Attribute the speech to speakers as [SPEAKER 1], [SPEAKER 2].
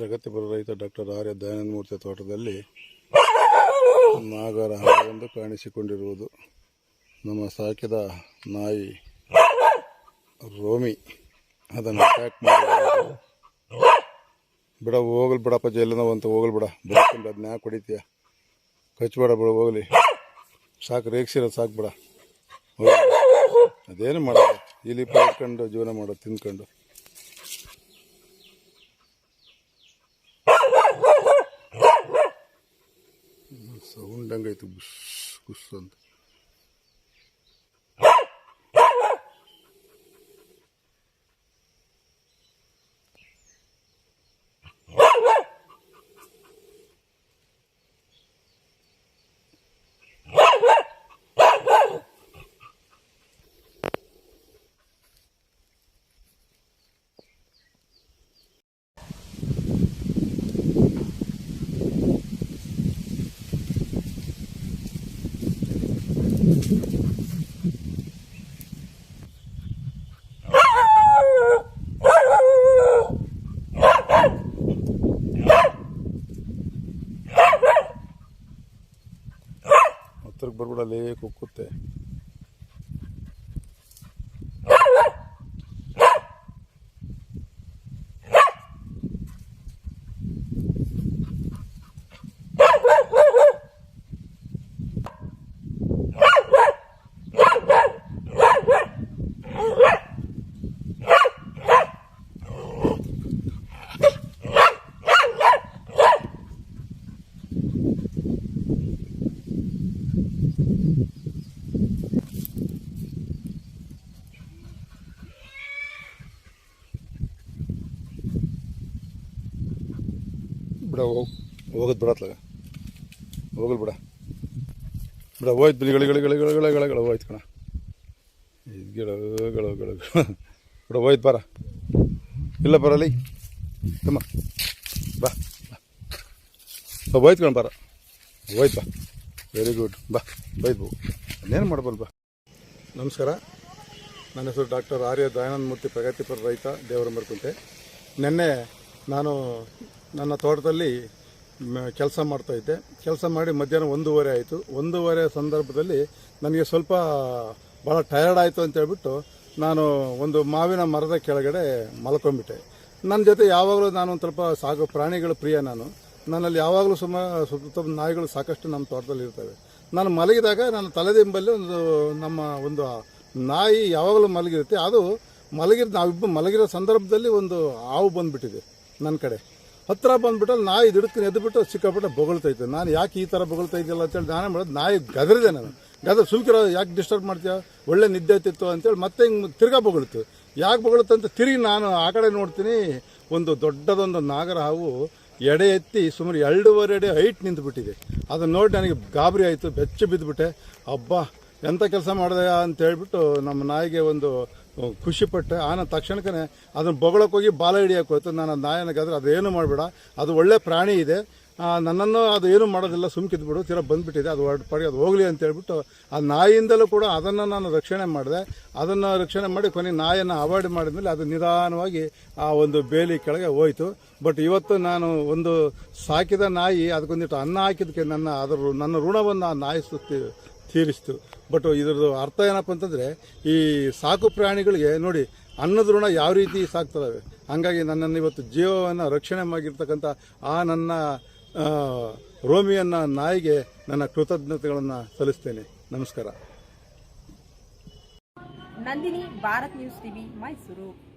[SPEAKER 1] ಪ್ರಗತಿಪರ ರೈತ ಡಾಕ್ಟರ್ ಆರ್ಯ ದಯಾನಂದ ಮೂರ್ತಿ ತೋಟದಲ್ಲಿ ನಾಗರ ಒಂದು ಕಾಣಿಸಿಕೊಂಡಿರುವುದು. ನಮ್ಮ ಸಾಕಿದ ನಾಯಿ ರೋಮಿ. ಅದನ್ನು ಅಟ್ಯಾಕ್ ಮಾಡಿ ಬಿಡ, ಹೋಗಲಿ ಬಿಡಪ್ಪ ಜೈಲಿನ ಅಂತ ಹೋಗಲಿ ಬಿಡ. ಬದುಕೊಂಡು ಅದನ್ನ ಯಾಕೆ ಹೊಡಿತೀಯ? ಕಚ್ಬೇಡ ಬಿಡ, ಹೋಗಲಿ. ಸಾಕು ರೇಗ್ಸಿರೋದು ಸಾಕು ಬಿಡ. ಅದೇನು ಮಾಡೋದು? ಇಲ್ಲಿ ಇಟ್ಕೊಂಡು ಜೀವನ ಮಾಡೋದು ತಿಂದ್ಕೊಂಡು Pandang itu bus kusun. ಹತ್ರಕ್ಕೆ ಬರ್ಬಿಡಲ್ಲಿ ಕುಕ್ಕುತ್ತೆ ಬಿಡ, ಹೋಗಿ, ಹೋಗೋದು ಬಿಡತ್ಲಾಗ ಹೋಗಲ್ ಬಿಡ. ಬಿಡ, ಹೋಯ್ತು ಬಿಡಿ, ಗಳಿ ಗಳಿ ಗಳಿ ಗಳಿ ಗಳಿ ಗಳಿ, ಗಳ, ಹೋಯ್ತು ಕಣ. ಇದು ಗಿಡ, ಗಳ ಗಳ ಗಳ. ಬಿಡ, ಹೋಯ್ತು ಬಾರ. ಇಲ್ಲ ಬರಲಿ ತಮ್ಮ. ಬಾ ಬಾ. ಹೋಯ್ತು ಕಣ ಬಾರ. ಹೋಯ್ತು ಬಾ. ವೆರಿ ಗುಡ್ ಬಾ ಬೈದು ಬಾ ಇನ್ನೇನು ಮಾಡಬಲ್ ಬಾ. ನಮಸ್ಕಾರ. ನನ್ನ ಹೆಸರು ಡಾಕ್ಟರ್ ಆರ್ಯ ದಯಾನಂದ ಮೂರ್ತಿ ಪ್ರಗತಿಪರ ರೈತ ದೇವರ ಮರ್ಕುಂಟೆ ನಿನ್ನೆ ನಾನು ನನ್ನ ತೋಟದಲ್ಲಿ ಕೆಲಸ ಮಾಡ್ತಾಯಿದ್ದೆ ಕೆಲಸ ಮಾಡಿ ಮಧ್ಯಾಹ್ನ ಒಂದೂವರೆ ಆಯಿತು. ಒಂದೂವರೆ ಸಂದರ್ಭದಲ್ಲಿ ನನಗೆ ಸ್ವಲ್ಪ ಭಾಳ ಟಯರ್ಡ್ ಆಯಿತು ಅಂತೇಳ್ಬಿಟ್ಟು ನಾನು ಒಂದು ಮಾವಿನ ಮರದ ಕೆಳಗಡೆ ಮಲ್ಕೊಂಡ್ಬಿಟ್ಟೆ ನನ್ನ ಜೊತೆ ಯಾವಾಗಲೂ ನಾನು ಒಂದು ಸ್ವಲ್ಪ ಸಾಕು ಪ್ರಾಣಿಗಳು ಪ್ರಿಯ ನಾನು. ನನ್ನಲ್ಲಿ ಯಾವಾಗಲೂ ಸುಮ ಸುತ್ತ ನಾಯಿಗಳು ಸಾಕಷ್ಟು ನಮ್ಮ ತೋಟದಲ್ಲಿ ಇರ್ತವೆ. ನಾನು ಮಲಗಿದಾಗ ನನ್ನ ತಲೆದಿಂಬಲ್ಲಿ ಒಂದು, ನಮ್ಮ ಒಂದು ನಾಯಿ ಯಾವಾಗಲೂ ಮಲಗಿರುತ್ತೆ. ಅದು ಮಲಗಿರೋ ನಾವಿಬ್ಬ ಮಲಗಿರೋ ಸಂದರ್ಭದಲ್ಲಿ ಒಂದು ಹಾವು ಬಂದುಬಿಟ್ಟಿದೆ ನನ್ನ ಕಡೆ. ಹತ್ತಿರ ಬಂದ್ಬಿಟ್ಟು ನಾಯಿ ದಿಡುಕ್ಕಿನ ಎದ್ದುಬಿಟ್ಟು ಸಿಕ್ಕಾಪಟ್ಟೆ ಬೊಗಳ್ತೈತೆ ನಾನು ಯಾಕೆ ಈ ಥರ ಬೊಗಳ್ತಾ ಇದ್ದಿಲ್ಲ ಅಂತೇಳಿ ನಾನೇ ಮಾಡೋದು ನಾಯಿ ಗದರಿದೆ ನಾನು. ಗದ್ರ ಸುಲ್ಕಿರೋ ಯಾಕೆ ಡಿಸ್ಟರ್ಬ್ ಮಾಡ್ತೀಯ? ಒಳ್ಳೆ ನಿದ್ದೆ ಆಯ್ತಿತ್ತು ಅಂತೇಳಿ ಮತ್ತೆ ಹಿಂಗೆ ತಿರ್ಗಾ ಬೊಗಳ್ತು. ಯಾಕೆ ಬೊಗಳುತ್ತೆ ಅಂತ ತಿರುಗಿ ನಾನು ಆ ಕಡೆ ನೋಡ್ತೀನಿ. ಒಂದು ದೊಡ್ಡದೊಂದು ನಾಗರ ಹಾವು ಎಡೆ ಎತ್ತಿ ಸುಮಾರು ಎರಡೂವರೆ ಅಡಿ ಹೈಟ್ ನಿಂತುಬಿಟ್ಟಿದೆ. ಅದನ್ನು ನೋಡಿ ನನಗೆ ಗಾಬರಿ ಆಯಿತು, ಬೆಚ್ಚ ಬಿದ್ದುಬಿಟ್ಟೆ ಅಬ್ಬಾ ಎಂಥ ಕೆಲಸ ಮಾಡಿದೆ ಅಂತ ಹೇಳ್ಬಿಟ್ಟು ನಮ್ಮ ನಾಯಿಗೆ ಒಂದು ಖುಷಿಪಟ್ಟೆ ಆನ ತಕ್ಷಣಕ್ಕೆ ಅದನ್ನು ಬೊಗಳಕ್ಕೆ ಹೋಗಿ ಬಾಲ ಹಿಡಿಯೋಕೆ ಹೋಯ್ತು. ನಾನು ಅದು ಅದೇನು ಮಾಡಬೇಡ. ಅದು ಒಳ್ಳೆ ಪ್ರಾಣಿ ಇದೆ. ನನ್ನನ್ನು ಅದು ಏನು ಮಾಡೋದಿಲ್ಲ ಸುಮ್ಕಿದ್ದು ಬಿಡು ತೀರಾ ಬಂದುಬಿಟ್ಟಿದೆ, ಅದು ಹೊರಟು ಪಡಿ, ಅದು ಹೋಗಲಿ ಅಂತ ಹೇಳ್ಬಿಟ್ಟು, ಆ ನಾಯಿಯಿಂದಲೂ ಕೂಡ ಅದನ್ನು ನಾನು ರಕ್ಷಣೆ ಮಾಡಿದೆ. ಅದನ್ನು ರಕ್ಷಣೆ ಮಾಡಿ ಕೊನೆ ನಾಯಿಯನ್ನು ಅವಾಯ್ಡ್ ಮಾಡಿದ್ಮೇಲೆ ಅದು ನಿಧಾನವಾಗಿ ಆ ಒಂದು ಬೇಲಿ ಕೆಳಗೆ ಹೋಯಿತು. ಬಟ್ ಇವತ್ತು ನಾನು ಒಂದು ಸಾಕಿದ ನಾಯಿ ಅದಕ್ಕೊಂದಿಟ್ಟು ಅನ್ನ ಹಾಕಿದ್ದಕ್ಕೆ ನನ್ನ, ಅದರ ನನ್ನ ಋಣವನ್ನು ಆ ನಾಯಿ ಸುತ್ತಿ ತೀರಿಸ್ತು. ಬಟ್ ಇದ್ರದ್ದು ಅರ್ಥ ಏನಪ್ಪ ಅಂತಂದರೆ, ಈ ಸಾಕು ಪ್ರಾಣಿಗಳಿಗೆ ನೋಡಿ, ಅನ್ನದ ಋಣ ಯಾವ ರೀತಿ ಸಾಕ್ತಾರೆ ಹಾಗಾಗಿ ನನ್ನನ್ನು ಇವತ್ತು ಜೀವವನ್ನು ರಕ್ಷಣೆ ಮಾಡಿರ್ತಕ್ಕಂಥ ಆ ನನ್ನ ರೋಮಿಯನ್ನ ನಾಯಿಗೆ ನನ್ನ ಕೃತಜ್ಞತೆಗಳನ್ನು ಸಲ್ಲಿಸ್ತೇನೆ. ನಮಸ್ಕಾರ.
[SPEAKER 2] Nandini Bharat news TV Mysuru.